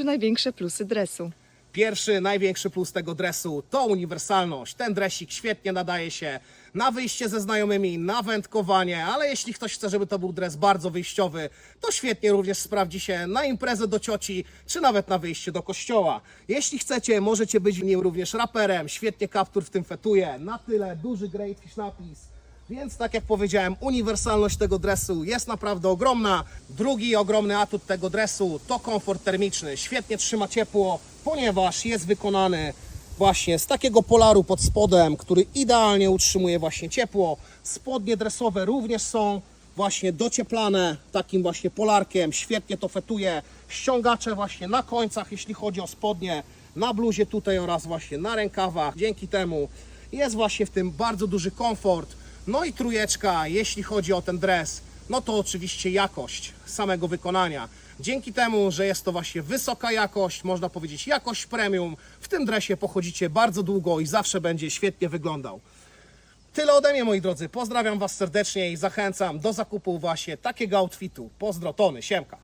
trzy największe plusy dresu. Pierwszy, największy plus tego dresu to uniwersalność. Ten dresik świetnie nadaje się na wyjście ze znajomymi, na wędkowanie, ale jeśli ktoś chce, żeby to był dres bardzo wyjściowy, to świetnie również sprawdzi się na imprezę do cioci, czy nawet na wyjście do kościoła. Jeśli chcecie, możecie być w nim również raperem, świetnie kaptur w tym fetuje, na tyle duży greatfish napis. Więc tak jak powiedziałem, uniwersalność tego dresu jest naprawdę ogromna. Drugi ogromny atut tego dresu to komfort termiczny. Świetnie trzyma ciepło, ponieważ jest wykonany właśnie z takiego polaru pod spodem, który idealnie utrzymuje właśnie ciepło. Spodnie dresowe również są właśnie docieplane takim właśnie polarkiem. Świetnie to fetuje. Ściągacze właśnie na końcach, jeśli chodzi o spodnie, na bluzie tutaj oraz właśnie na rękawach. Dzięki temu jest właśnie w tym bardzo duży komfort. No i trójeczka, jeśli chodzi o ten dres, no to oczywiście jakość samego wykonania. Dzięki temu, że jest to właśnie wysoka jakość, można powiedzieć jakość premium, w tym dresie pochodzicie bardzo długo i zawsze będzie świetnie wyglądał. Tyle ode mnie, moi drodzy. Pozdrawiam Was serdecznie i zachęcam do zakupu właśnie takiego outfitu. Pozdro, Tony, siemka.